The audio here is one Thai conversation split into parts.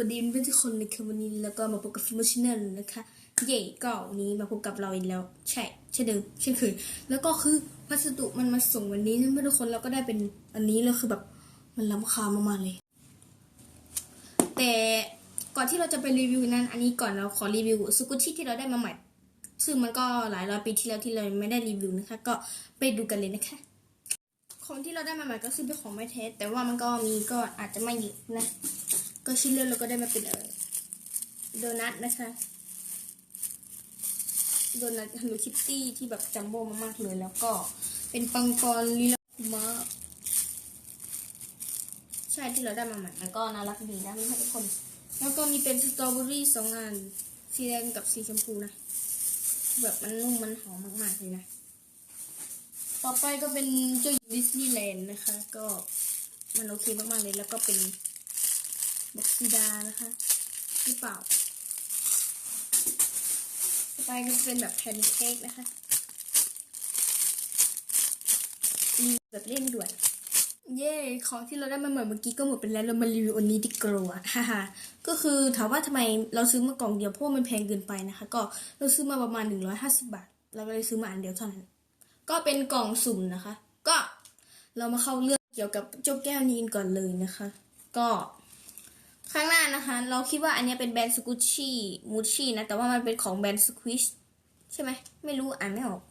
คนในคืนวันนี้แล้วก็มาพบกับฟิล์มชแนลนะคะ เย่ก็วันนี้มาพบกับเราอีกแล้ว ใช่เช่นเดิมเช่นเคยแล้วก็คือพัสดุมันมาส่งวันนี้เพื่อนทุกคนเราก็ได้เป็นอันนี้แล้วคือแบบมันล้ำค่ามากๆเลย แต่ก่อนที่เราจะไปรีวิวนั้น อันนี้ก่อนเราขอรีวิวสกุชชี่ที่เราได้มาใหม่ ซึ่งมันก็หลายร้อยปีที่แล้วที่เราไม่ได้รีวิวนะคะ ก็ไปดูกันเลยนะคะของที่เราได้มาใหม่ก็คือเป็นของไม่แท้แต่ว่ามันก็มีก็อาจจะไม่เยอะนะ ก็ชิ้นเลือกเราก็ได้มาเป็นเออโดนัทนะคะ โดนัทฮัลโลคิตตี้ที่แบบจัมโบ้มากๆเลยแล้วก็เป็นปังกรลีลาคุมะใช่ที่เราได้มาใหม่มันก็น่ารักดีนะทุกคน แล้วก็มีเป็นสตรอเบอรี่สองอันสีแดงกับสีชมพูนะแบบมันนุ่มมันหอมมากๆเลยนะต่อไปก็เป็นเจ้าหญิงดิสนีย์แลนด์นะคะ ก็มันโอเคมากๆเลยแล้วก็เป็น บ็อกซิดานะคะหรือเปล่าต่อไปก็เป็นแบบแพนเค้กนะคะรีวิวแบบเร่งด่วนเย่ของที่เราได้มาใหม่เมื่อกี้ก็หมดไปแล้วเรามารีวิวอันนี้ดีกว่าฮ่าฮ่าก็คือถามว่าทำไมเราซื้อมากล่องเดียวเพราะมันแพงเกินไปนะคะ ก็เราซื้อมาประมาณ 150 บาท เราก็เลยซื้อมาอันเดียวเท่านั้น ก็เป็นกล่องสุ่มนะคะ ก็เรามาเข้าเรื่องเกี่ยวกับเจ้าแก้วนี้กันก่อนเลยนะคะ ก็ ข้างหน้านะคะ เราคิดว่าอันเนี้ยเป็นแบรนด์สกุชชี่มูชี่นะ แต่ว่ามันเป็นของแบรนด์สควิชใช่ไหมไม่รู้อ่านไม่ออก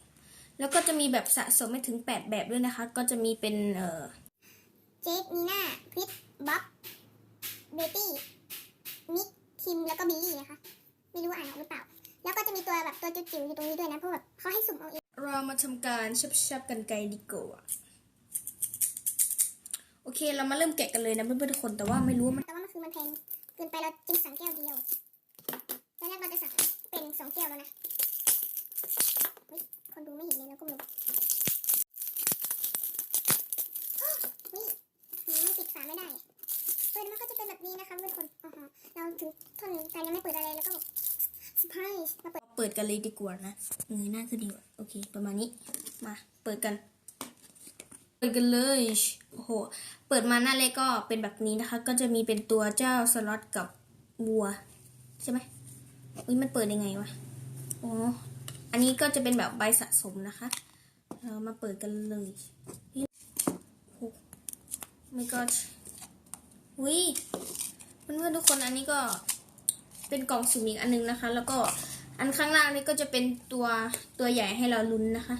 แล้วก็จะมีแบบสะสมไม่ถึง 8 แบบด้วยนะคะ ก็จะมีเป็นเอ่อเจคนีน่าคริสบ๊อบเบตี้นิกคิมแล้วก็บิลลี่นะคะ ไม่รู้อ่านออกหรือเปล่า แล้วก็จะมีตัวแบบตัวจิ๋วๆอยู่ตรงนี้ด้วยนะเพราะแบบเขาให้สุ่มเอาเองเรามาทำการชับๆกันไกลดีกว่าโอเคเรามาเริ่มแกะกันเลยนะเพื่อนๆทุกคนแต่ว่าไม่รู้ว่ามันแต่ว่ามันคือมันแพงเกินไปเราจึงสั่งแก้วเดียวตอนแรกเราจะสั่งเป็นสองแก้วแล้วนะเฮ้ยคนดูไม่เห็นเลยแล้วก็ไม่รู้อ้อเฮ้ยหืมปิดฝาไม่ได้เปิดมันก็จะเป็นแบบนี้นะคะทุกคนอ๋อฮะเราถึงทนการยังไม่เปิดอะไรแล้วก็แบบเซอร์ไพรส์มาเปิดเปิดกันเลยดีกว่านะเงยหน้าขึ้นดีกว่าโอเค ประมาณนี้มาเปิดกัน เปิดกันเลยโอ้โหเปิดมาหน้าเล็กก็เป็นแบบนี้นะคะ ก็จะมีเป็นตัวเจ้าสล็อตกับวัว ใช่ไหมอุ้ยมันเปิดยังไงวะอ๋ออันนี้ก็จะเป็นแบบใบสะสมนะคะ เรามาเปิดกันเลยโอ้โหไม่ก็อุ้ยเพื่อนๆทุกคนอันนี้ก็เป็นกล่องสุ่มอีกอันนึงนะคะ แล้วก็อันข้างล่างนี่ก็จะเป็นตัวตัวใหญ่ให้เราลุ้นนะคะ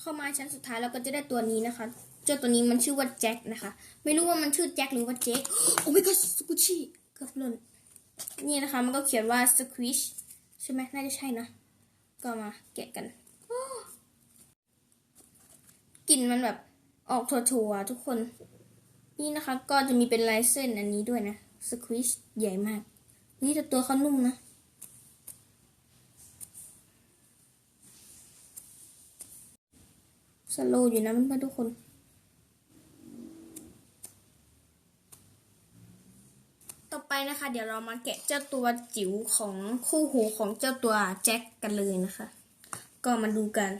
เข้ามาชั้นสุดท้ายเราก็จะได้ตัวนี้นะคะ เจ้าตัวนี้มันชื่อว่าแจ็คนะคะ ไม่รู้ว่ามันชื่อแจ็คหรือว่าเจ๊กโอ้ my god สกุชี่เกือบหล่นนี่นะคะ มันก็เขียนว่าสควิชใช่ไหมน่าจะใช่นะ ก็มาแกะกันกลิ่นมันแบบออกถั่วๆทุกคน นี่นะคะ ก็จะมีเป็นลายเส้นอันนี้ด้วยนะสควิชใหญ่มาก นี่แต่ตัวเขานุ่มนะ สโลอยู่นะเพื่อนๆทุกคนต่อไปนะคะ เดี๋ยวเรามาแกะเจ้าตัวจิ๋วของคู่หูของเจ้าตัวแจ็คกันเลยนะคะ ก็มาดูกัน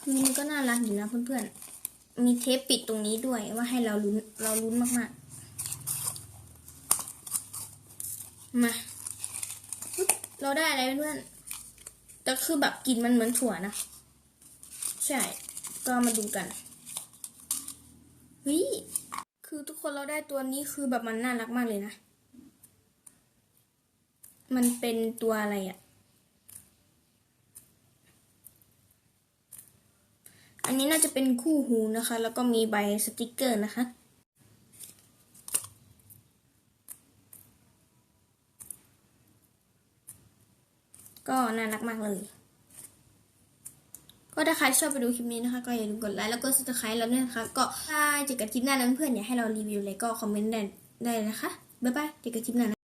คือมันก็น่ารักอยู่นะเพื่อนๆ มีเทปปิดตรงนี้ด้วยว่าให้เราลุ้นเราลุ้นมากๆ มาเราได้อะไรเพื่อนแต่คือแบบกลินมันเหมือนถั่วนะ ใช่ ก็มาดูกันเฮ้ยคือทุกคนเราได้ตัวนี้คือแบบมันน่ารักมากเลยนะ มันเป็นตัวอะไรอะ่ะ อันนี้น่าจะเป็นคู่หูนะคะ แล้วก็มีใบสติกเกอร์นะคะก็น่ารักมากเลย ก็ถ้าใครชอบไปดูคลิปนี้นะคะ ก็อย่าลืมกดไลค์แล้วก็ซับสไครต์เราด้วยนะคะ ก็ถ้าเจอกันคลิปหน้าแล้วเพื่อนๆอยากให้เรารีวิวอะไรก็คอมเมนต์ได้ได้นะคะบ๊ายบายเจอกันคลิปหน้า